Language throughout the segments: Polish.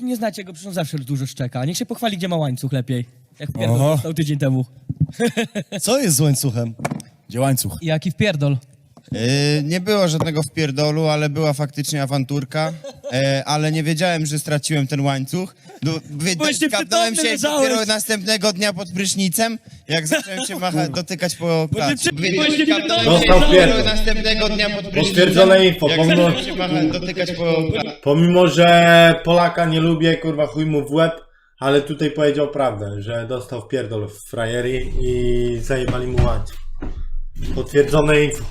nie znacie go, przecież on zawsze dużo szczeka. Niech się pochwali, gdzie ma łańcuch lepiej. Jak pierdol Oho. dostał tydzień temu. Co jest z łańcuchem? Gdzie łańcuch? Jaki wpierdol. Yy, nie było żadnego wpierdolu, ale była faktycznie awanturka, e, ale nie wiedziałem, że straciłem ten łańcuch. No, wy- skapnąłem nieprzytomny, się dopiero następnego dnia pod prysznicem, jak zacząłem się macha, dotykać po klacie. przy- Wy- się Dostał dopiero pierdol. następnego dnia pod prysznicem, Potwierdzone info, jak pomimo, zacząłem się macha, dotykać po klacie. pomimo, że Polaka nie lubię, kurwa chuj mu w łeb, ale tutaj powiedział prawdę, że dostał w pierdol w frajerii i zajebali mu łańcuch. Potwierdzone info.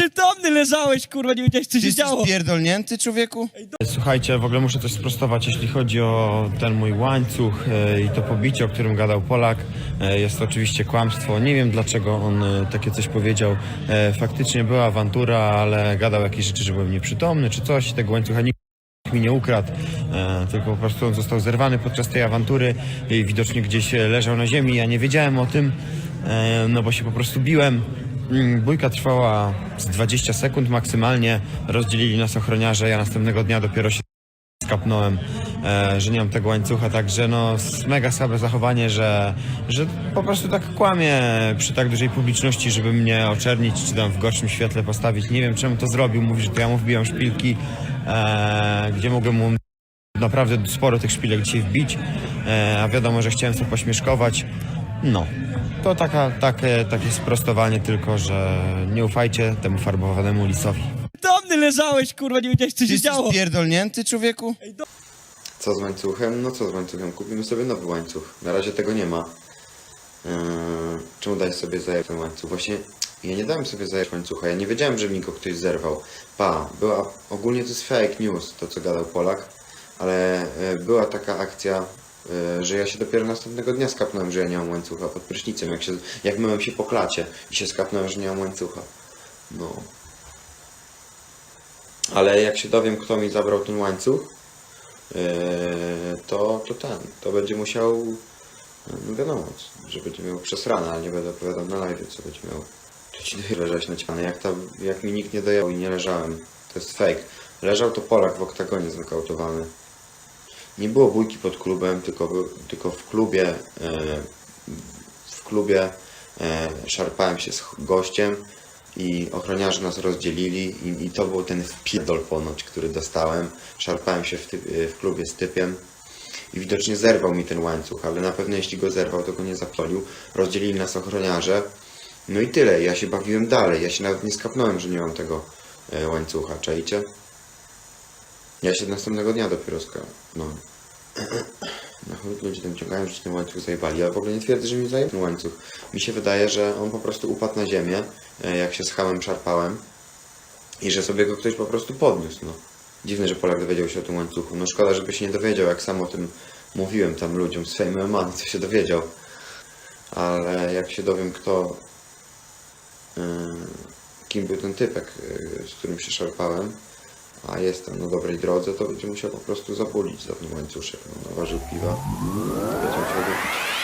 Przytomny leżałeś, kurwa, nie wiedziałeś, co Ty się jesteś działo. pierdolnięty, człowieku? Słuchajcie, w ogóle muszę coś sprostować, jeśli chodzi o ten mój łańcuch e, i to pobicie, o którym gadał Polak. E, jest to oczywiście kłamstwo. Nie wiem dlaczego on e, takie coś powiedział. E, faktycznie była awantura, ale gadał jakieś rzeczy, że byłem nieprzytomny czy coś. Tego łańcucha nikt mi nie ukradł, e, tylko po prostu on został zerwany podczas tej awantury i widocznie gdzieś e, leżał na ziemi. Ja nie wiedziałem o tym, e, no bo się po prostu biłem. Mm, Bójka trwała z 20 sekund maksymalnie. Rozdzielili nas ochroniarze. Ja następnego dnia dopiero się skapnąłem, e, że nie mam tego łańcucha, także no mega słabe zachowanie, że, że po prostu tak kłamie przy tak dużej publiczności, żeby mnie oczernić, czy tam w gorszym świetle postawić. Nie wiem czemu to zrobił, mówi, że to ja mu wbijam szpilki, e, gdzie mogłem mu naprawdę sporo tych szpilek dzisiaj wbić, e, a wiadomo, że chciałem sobie pośmieszkować. No, to taka, takie, takie sprostowanie tylko, że nie ufajcie temu farbowanemu lisowi. Przytomny leżałeś, kurwa, nie wiedziałeś, co się jesteś działo. pierdolnięty, człowieku? Co z łańcuchem? No co z łańcuchem? Kupimy sobie nowy łańcuch. Na razie tego nie ma. Eee, czemu dać sobie zajeb ten łańcuch? Właśnie ja nie dałem sobie zajeb łańcucha. Ja nie wiedziałem, że mi go ktoś zerwał. Pa, była... Ogólnie to jest fake news, to co gadał Polak. Ale e, była taka akcja, że ja się dopiero następnego dnia skapnąłem, że ja nie mam łańcucha pod prysznicem. Jak, się, jak myłem się po klacie i się skapnąłem, że nie mam łańcucha. No. Ale jak się dowiem, kto mi zabrał ten łańcuch, Eee, to, to ten, to będzie musiał, no wiadomo, że będzie miał przesrane, ale nie będę opowiadał na live, co będzie miał. Czy ci leżeć na cianie, jak, tam, jak mi nikt nie dojechał i nie leżałem, to jest fake. Leżał to Polak w oktagonie znokautowany. Nie było bójki pod klubem, tylko, tylko w klubie, e, w klubie e, szarpałem się z gościem i ochroniarze nas rozdzielili i, i to był ten wpierdol ponoć, który dostałem. Szarpałem się w, ty, w klubie z typiem i widocznie zerwał mi ten łańcuch, ale na pewno jeśli go zerwał, to go nie zapolił. Rozdzielili nas ochroniarze. No i tyle, ja się bawiłem dalej. Ja się nawet nie skapnąłem, że nie mam tego e, łańcucha, czajcie? Ja się następnego dnia dopiero skapnąłem. Na chuj ludzie tam ciągają, że ten łańcuch zajebali. Ja w ogóle nie twierdzę, że mi zajebał ten łańcuch. Mi się wydaje, że on po prostu upadł na ziemię, e, jak się z hamem szarpałem i że sobie go ktoś po prostu podniósł, no. Dziwne, że Polak dowiedział się o tym łańcuchu. No szkoda, żeby się nie dowiedział, jak sam o tym mówiłem tam ludziom z Fame MMA, no to się dowiedział. Ale jak się dowiem, kto... e, kim był ten typek, e, z którym się szarpałem, a jestem na dobrej drodze, to będzie musiał po prostu zabulić za łańcuszek. No, naważył piwa, to będzie musiał wypić.